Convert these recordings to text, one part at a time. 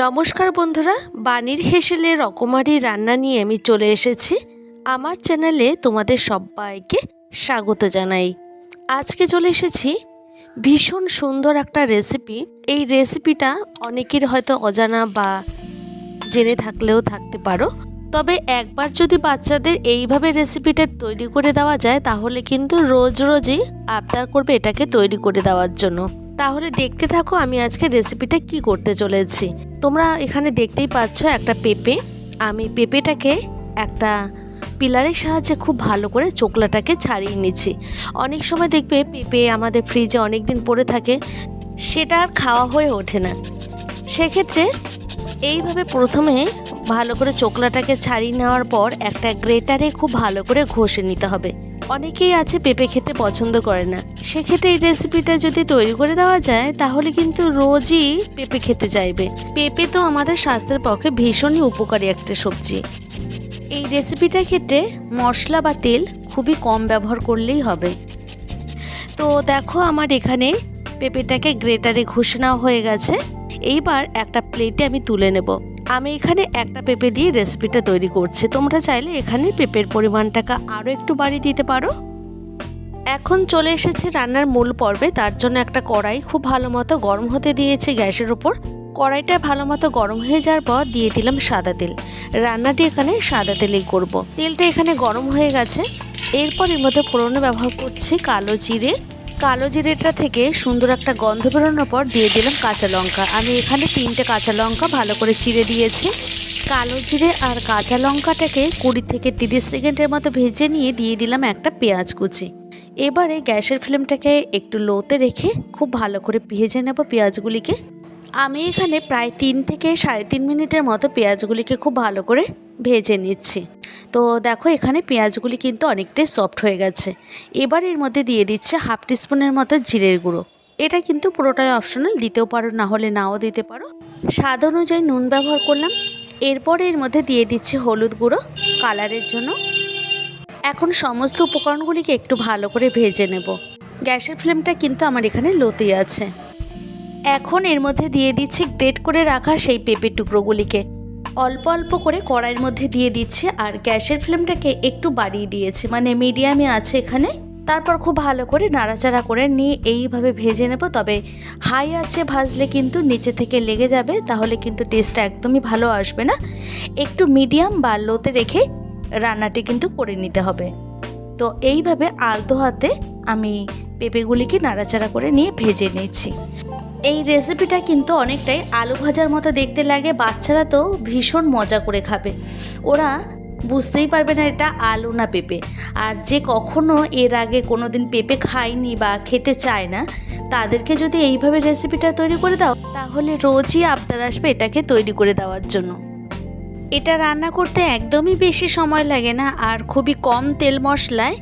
নমস্কার বন্ধুরা, বাণীর হেসেলে রকমারি রান্না নিয়ে আমি চলে এসেছি। আমার চ্যানেলে তোমাদের সবাইকে স্বাগত জানাই। আজকে চলে এসেছি ভীষণ সুন্দর একটা রেসিপি। এই রেসিপিটা অনেকের হয়তো অজানা বা জেনে থাকলেও থাকতে পারো। তবে একবার যদি বাচ্চাদের এইভাবে রেসিপিটা তৈরি করে দেওয়া যায়, তাহলে কিন্তু রোজ রোজই আবদার করবে এটাকে তৈরি করে দেওয়ার জন্য। তাহলে দেখতে থাকো আমি আজকে রেসিপিটা কি করতে চলেছি। তোমরা এখানে দেখতেই পাচ্ছ একটা পেঁপে। আমি পেঁপেটাকে একটা পিলারের সাহায্যে খুব ভালো করে চোকলাটাকে ছাড়িয়ে নিচ্ছি। অনেক সময় দেখবে পেঁপে আমাদের ফ্রিজে অনেক দিন পড়ে থাকে, সেটা আর খাওয়া হয়ে ওঠে না। সেক্ষেত্রে এইভাবে প্রথমে ভালো করে চোকলাটাকে ছাড়িয়ে নেওয়ার পর একটা গ্রেটারে খুব ভালো করে ঘষে নিতে হবে। অনেকেই আছে পেঁপে খেতে পছন্দ করে না। সেক্ষেত্রে এই রেসিপিটা যদি তৈরি করে দেওয়া যায়, তাহলে কিন্তু রোজই পেঁপে খেতে চাইবে। পেঁপে তো আমাদের স্বাস্থ্যের পক্ষে ভীষণই উপকারী একটা সবজি। এই রেসিপিটার ক্ষেত্রে মশলা বা তেল খুবই কম ব্যবহার করলেই হবে। তো দেখো আমার এখানে পেঁপেটাকে গ্রেটারে ঘষে নেওয়া হয়ে গেছে। এইবার একটা প্লেটে আমি তুলে নেব। আমি এখানে একটা পেঁপে দিয়ে রেসিপিটা তৈরি করছি। তোমরা চাইলে এখানে পেঁপের পরিমাণটাকে আরও একটু বাড়িয়ে দিতে পারো। এখন চলে এসেছে রান্নার মূল পর্বে। তার জন্য একটা কড়াই খুব ভালো মতো গরম হতে দিয়েছি গ্যাসের ওপর। কড়াইটা ভালো মতো গরম হয়ে যাওয়ার পর দিয়ে দিলাম সাদা তেল। রান্নাটি এখানে সাদা তেলেই করব। তেলটা এখানে গরম হয়ে গেছে। এরপর এর মধ্যে ফোড়নে ব্যবহার করছি কালো জিরে কালো জিরেটা থেকে সুন্দর একটা গন্ধ বেরোনোর পর দিয়ে দিলাম কাঁচা লঙ্কা। আমি এখানে তিনটে কাঁচা লঙ্কা ভালো করে চিড়ে দিয়েছি। কালো জিরে আর কাঁচা লঙ্কাটাকে কুড়ি থেকে তিরিশ সেকেন্ডের মতো ভেজে নিয়ে দিয়ে দিলাম একটা পেঁয়াজ কুচি। এবারে গ্যাসের ফ্লেমটাকে একটু লোতে রেখে খুব ভালো করে ভেজে নেব পেঁয়াজগুলিকে। আমি এখানে প্রায় তিন থেকে সাড়ে তিন মিনিটের মতো পেঁয়াজগুলিকে খুব ভালো করে ভেজে নিচ্ছি। তো দেখো এখানে পেঁয়াজগুলি কিন্তু অনেকটাই সফট হয়ে গেছে। এবার এর মধ্যে দিয়ে দিচ্ছে হাফ টিস্পুনের মতো জিরের গুঁড়ো। এটা কিন্তু পুরোটাই অপশনাল দিতেও পারো, না হলে নাও দিতে পারো। স্বাদ অনুযায়ী নুন ব্যবহার করলাম। এরপর এর মধ্যে দিয়ে দিচ্ছে হলুদ গুঁড়ো কালারের জন্য। এখন সমস্ত উপকরণগুলিকে একটু ভালো করে ভেজে নেব। গ্যাসের ফ্লেমটা কিন্তু আমার এখানে লোতেই আছে। এখন এর মধ্যে দিয়ে দিচ্ছি গ্রেট করে রাখা সেই পেঁপের টুকরোগুলিকে। অল্প অল্প করে কড়াইয়ের মধ্যে দিয়ে দিচ্ছি আর গ্যাসের ফ্লেমটাকে একটু বাড়িয়ে দিয়েছি। মানে মিডিয়ামে আছে এখানে। তারপর খুব ভালো করে নাড়াচাড়া করে নিয়ে এইভাবে ভেজে নেব। তবে হাই আছে ভাজলে কিন্তু নিচে থেকে লেগে যাবে, তাহলে কিন্তু টেস্টটা একদমই ভালো আসবে না। একটু মিডিয়াম বা লোতে রেখে রান্নাটি কিন্তু করে নিতে হবে। তো এইভাবে আলতো হাতে আমি পেঁপেগুলিকে নাড়াচাড়া করে নিয়ে ভেজে নিচ্ছি। এই রেসিপিটা কিন্তু অনেকটাই আলু ভাজার মতো দেখতে লাগে, বাচ্চারা তো ভীষণ মজা করে খাবে। ওরা বুঝতেই পারবে না এটা আলু না পেঁপে। আর যে কখনো এর আগে কোনো দিন পেঁপে খায়নি বা খেতে চায় না, তাদেরকে যদি এইভাবে রেসিপিটা তৈরি করে দাও, তাহলে রোজই আপনার আসবে এটাকে তৈরি করে দেওয়ার জন্য। এটা রান্না করতে একদমই বেশি সময় লাগে না, আর খুবই কম তেল মশলায়,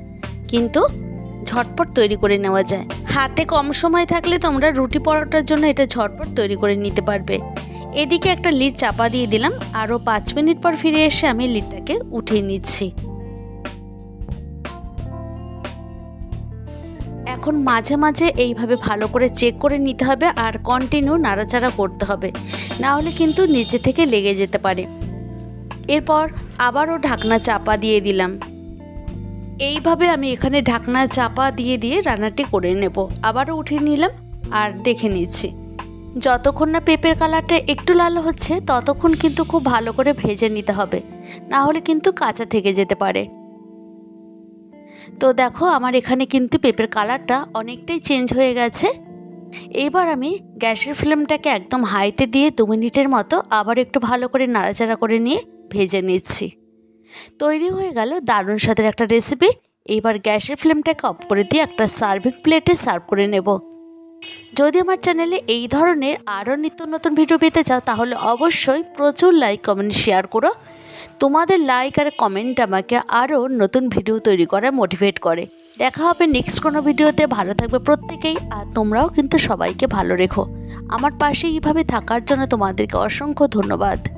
কিন্তু ঝটপট তৈরি করে নেওয়া যায়। হাতে কম সময় থাকলে তোমরা রুটি পরোটার জন্য এটা ঝটপট তৈরি করে নিতে পারবে। এদিকে একটা লিড চাপা দিয়ে দিলাম, আরও পাঁচ মিনিট পর ফিরে এসে আমি লিডটাকে উঠিয়ে নিচ্ছি। এখন মাঝে মাঝে এইভাবে ভালো করে চেক করে নিতে হবে আর কন্টিনিউ নাড়াচাড়া করতে হবে। না হলে কিন্তু নিচে থেকে লেগে যেতে পারে। এরপর আবারও ঢাকনা চাপা দিয়ে দিলাম। এইভাবে আমি এখানে ঢাকনা চাপা দিয়ে দিয়ে রান্নাটি করে নেব। আবারও উঠিয়ে নিলাম আর দেখে নিচ্ছি। যতক্ষণ না পেঁপের কালারটা একটু লাল হচ্ছে, ততক্ষণ কিন্তু খুব ভালো করে ভেজে নিতে হবে। না হলে কিন্তু কাঁচা থেকে যেতে পারে। তো দেখো, আমার এখানে কিন্তু পেঁপের কালারটা অনেকটাই চেঞ্জ হয়ে গেছে। এইবার আমি গ্যাসের ফ্লেমটাকে একদম হাইতে দিয়ে দু মিনিটের মতো আবার একটু ভালো করে নাড়াচাড়া করে নিয়ে ভেজে নিচ্ছি। তৈরি হয়ে গেল দারুণ স্বাদের একটা রেসিপি এইবার গ্যাসের ফ্লেমটাকে অফ করে দিয়ে একটা সার্ভিং প্লেটে সার্ভ করে নেব। যদি আমার চ্যানেলে এই ধরনের আরও নিত্য নতুন ভিডিও পেতে চাও, তাহলে অবশ্যই প্রচুর লাইক কমেন্ট শেয়ার করো। তোমাদের লাইক আর কমেন্ট আমাকে আরও নতুন ভিডিও তৈরি করা মোটিভেট করে। দেখা হবে নেক্সট কোনো ভিডিওতে ভালো থাকবে প্রত্যেকেই আর তোমরাও কিন্তু সবাইকে ভালো রেখো। আমার পাশে এইভাবে থাকার জন্য তোমাদেরকে অসংখ্য ধন্যবাদ।